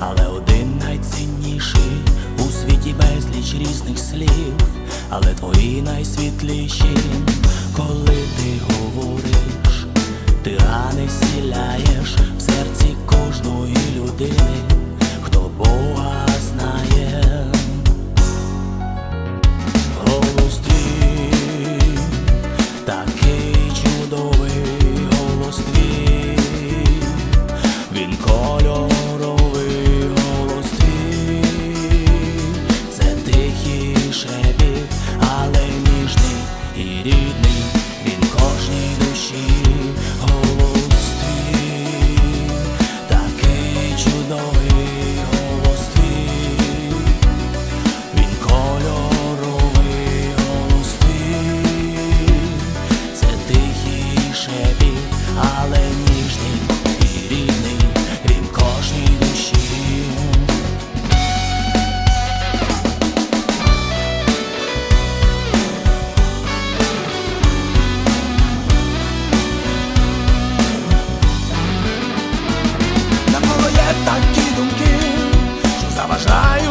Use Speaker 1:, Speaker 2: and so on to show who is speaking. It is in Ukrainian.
Speaker 1: але один найцінніший у світі безліч різних слів, але твої найсвітліші, коли ти говориш, ти рани сіляєш в серці кожної людини, хто Бога знає, голос твій такий. אַזוי